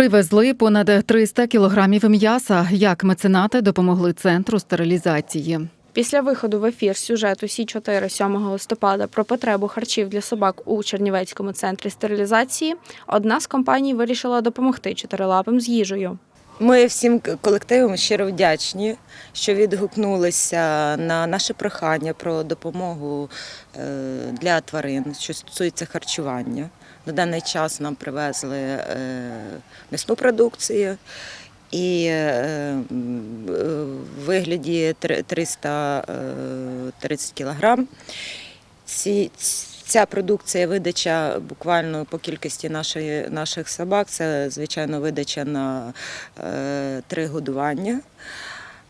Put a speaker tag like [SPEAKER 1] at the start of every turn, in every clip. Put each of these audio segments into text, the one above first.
[SPEAKER 1] Привезли понад 300 кілограмів м'яса. Як меценати допомогли центру стерилізації.
[SPEAKER 2] Після виходу в ефір сюжету Сі 4 7 листопада про потребу харчів для собак у Чернівецькому центрі стерилізації одна з компаній вирішила допомогти чотирилапим з їжею.
[SPEAKER 3] Ми всім колективам щиро вдячні, що відгукнулися на наше прохання про допомогу е, для тварин, що стосується харчування. На даний час нам привезли е, м'ясну продукцію і е, е, в вигляді 330 кілограм. Ці, ця продукція видача буквально по кількості нашої, наших собак. Це, звичайно, видача на е, три годування,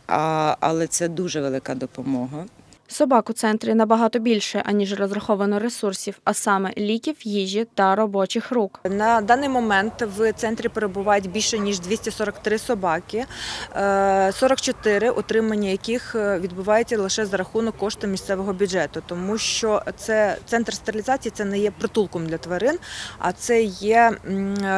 [SPEAKER 3] а, але це дуже велика допомога.
[SPEAKER 2] Собак у центрі набагато більше, аніж розраховано ресурсів, а саме ліків, їжі та робочих рук.
[SPEAKER 4] На даний момент в центрі перебувають більше ніж 243 собаки, е, 44 утримання яких е, відбувається лише за рахунок коштів місцевого бюджету, тому що це центр стерилізації це не є притулком для тварин, а це є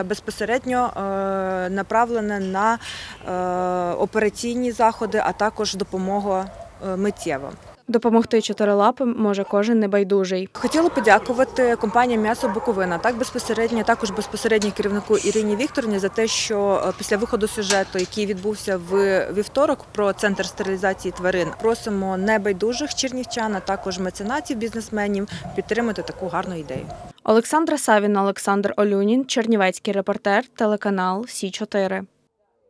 [SPEAKER 4] безпосередньо е, направлене на е, операційні заходи, а також допомога е, миттєва.
[SPEAKER 2] Допомогти чотирилапим може кожен небайдужий.
[SPEAKER 4] Хотіла подякувати компанії М'ясо Буковина, так безпосередньо, також безпосередньо керівнику Ірині Вікторівні за те, що е, після виходу сюжету, який відбувся в вівторок про центр стерилізації тварин, просимо небайдужих чернівчан, а також меценатів, бізнесменів підтримати таку гарну ідею.
[SPEAKER 2] Олександра Савіна, Олександр Олюнін, Чернівецький репортер, телеканал Сі 4